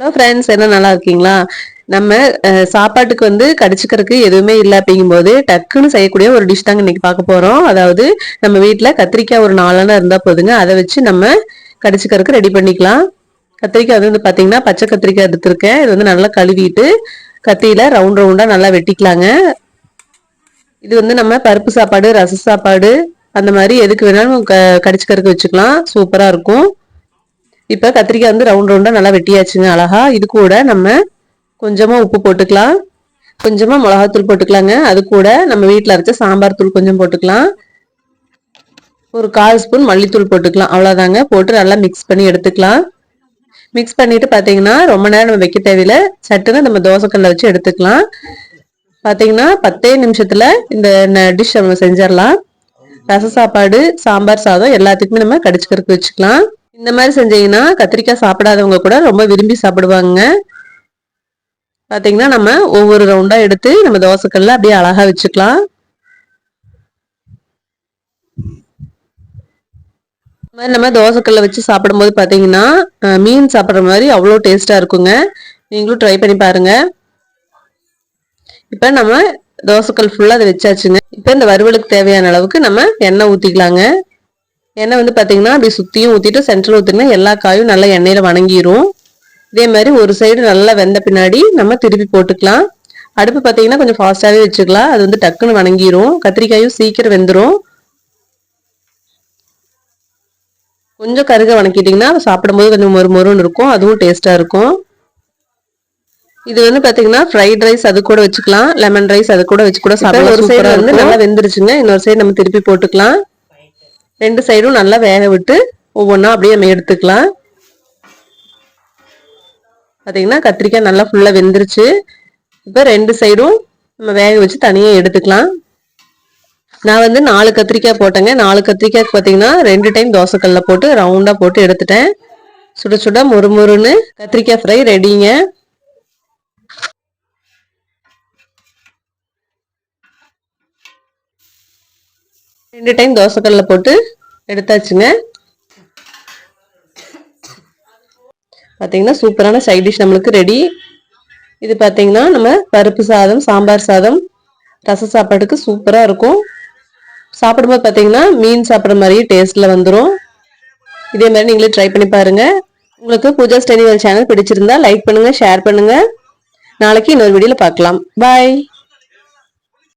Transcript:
Hello friends என்ன நல்லா இருக்கீங்களா? நம்ம சாப்பாட்டுக்கு வந்து கடிச்சிக்கிறதுக்கு எதுவுமே இல்லை அப்படிங்கும்போது டக்குன்னு செய்யக்கூடிய ஒரு டிஷ் தாங்க இன்னைக்கு பார்க்க போகிறோம் அதாவது நம்ம வீட்டில் கத்திரிக்காய் ஒரு நாளான இருந்தால் போதுங்க. அதை வச்சு நம்ம கடிச்சிக்கிறதுக்கு ரெடி பண்ணிக்கலாம். கத்திரிக்காய் வந்து பார்த்தீங்கன்னா பச்சை கத்திரிக்காய் எடுத்திருக்கேன். இது வந்து நல்லா கழுவிட்டு கத்தியில் ரவுண்ட் ரவுண்டாக நல்லா வெட்டிக்கலாங்க. இது வந்து நம்ம பருப்பு சாப்பாடு ரச சாப்பாடு அந்த மாதிரி எதுக்கு வேணாலும் க கடிச்சுக்கிறதுக்கு வச்சுக்கலாம். சூப்பராக இருக்கும். இப்போ கத்திரிக்காய் வந்து ரவுண்ட் ரவுண்டாக நல்லா வெட்டியாச்சுங்க அழகா. இது கூட நம்ம கொஞ்சமாக உப்பு போட்டுக்கலாம். கொஞ்சமாக மிளகாத்தூள் போட்டுக்கலாங்க. அது கூட நம்ம வீட்டில் அரைச்ச சாம்பார் தூள் கொஞ்சம் போட்டுக்கலாம். ஒரு கால் ஸ்பூன் மல்லித்தூள் போட்டுக்கலாம். அவ்வளோதாங்க போட்டு நல்லா மிக்ஸ் பண்ணி எடுத்துக்கலாம். மிக்ஸ் பண்ணிட்டு பார்த்தீங்கன்னா ரொம்ப நேரம் நம்ம வைக்க தேவையில்ல. சட்டுன்னு நம்ம தோசைக்கல்ல வச்சு எடுத்துக்கலாம். பார்த்தீங்கன்னா பத்தே நிமிஷத்தில் இந்த டிஷ் நம்ம செஞ்சிடலாம். ரச சாப்பாடு சாம்பார் சாதம் எல்லாத்துக்குமே நம்ம கடிச்சுக்கிறதுக்கு வச்சுக்கலாம். இந்த மாதிரி செஞ்சீங்கன்னா கத்திரிக்காய் சாப்பிடாதவங்க கூட ரொம்ப விரும்பி சாப்பிடுவாங்க. பார்த்தீங்கன்னா நம்ம ஒவ்வொரு ரவுண்டாக எடுத்து நம்ம தோசைக்கல்ல அப்படியே அழகாக வச்சுக்கலாம். இந்த மாதிரி நம்ம தோசைக்கல்ல வச்சு சாப்பிடும்போது பார்த்தீங்கன்னா மீன் சாப்பிட்ற மாதிரி அவ்வளோ டேஸ்ட்டாக இருக்குங்க. நீங்களும் ட்ரை பண்ணி பாருங்க. இப்போ நம்ம தோசைக்கல் ஃபுல்லாக அதை வச்சாச்சுங்க. இப்போ இந்த வறுவலுக்கு தேவையான அளவுக்கு நம்ம எண்ணெய் ஊற்றிக்கலாங்க எண்ணெய் வந்து பார்த்தீங்கன்னா அப்படி சுற்றியும் ஊற்றிட்டு சென்டரில் ஊற்றினா எல்லா காயும் நல்லா எண்ணெயில் வணங்கிரும். இதே மாதிரி ஒரு சைடு நல்லா வெந்த பின்னாடி நம்ம திருப்பி போட்டுக்கலாம். அடுப்பு பார்த்தீங்கன்னா கொஞ்சம் ஃபாஸ்ட்டாகவே வச்சுக்கலாம். அது வந்து டக்குன்னு வணங்கிரும். கத்திரிக்காயும் சீக்கிரம் வெந்துடும் கொஞ்சம் கருக வணக்கிட்டிங்கன்னா சாப்பிடும்போது கொஞ்சம் மொறு மொறுன்னு இருக்கும். அதுவும் டேஸ்ட்டாக இருக்கும். இது வந்து பாத்தீங்கன்னா ஃப்ரைட் ரைஸ் அது கூட வச்சுக்கலாம். லெமன் ரைஸ் அது கூட வச்சு கூட சாப்பிடலாம். ஒரு சைடு வந்து நல்லா வெந்துருச்சுங்க. இன்னொரு சைடு நம்ம திருப்பி போட்டுக்கலாம். ரெண்டு சைடும் நல்லா வேக விட்டு ஒவ்வொன்றா அப்படியே நம்ம எடுத்துக்கலாம். பார்த்தீங்கன்னா கத்திரிக்காய் நல்லா ஃபுல்லாக வெந்துருச்சு. இப்போ ரெண்டு சைடும் நம்ம வேக வச்சு தனியாக எடுத்துக்கலாம். நான் வந்து நாலு கத்திரிக்காய் போட்டேங்க. நாலு கத்திரிக்காய்க்கு பார்த்தீங்கன்னா ரெண்டு டைம் தோசைக்கல்ல போட்டு ரவுண்டாக போட்டு எடுத்துட்டேன். சுட சுட முறுமுறுன்னு கத்திரிக்காய் ஃப்ரை ரெடிங்க ரெண்டு டைம் தோசைக்கல்ல போட்டு எடுத்தாச்சுங்க. பார்த்தீங்கன்னா சூப்பரான சைட் டிஷ் நம்மளுக்கு ரெடி இது பார்த்தீங்கன்னா நம்ம பருப்பு சாதம் சாம்பார் சாதம் ரச சாப்பாட்டுக்கு சூப்பராக இருக்கும். சாப்பிடும்போது பார்த்தீங்கன்னா மீன் சாப்பிட்ற மாதிரியே டேஸ்ட்டில் வந்துடும் இதே மாதிரி நீங்களே ட்ரை பண்ணி பாருங்கள் உங்களுக்கு பூஜா ஸ்டெனிவல் சேனல் பிடிச்சிருந்தா லைக் பண்ணுங்கள் ஷேர் பண்ணுங்கள் நாளைக்கு இன்னொரு வீடியோவில் பார்க்கலாம். பாய்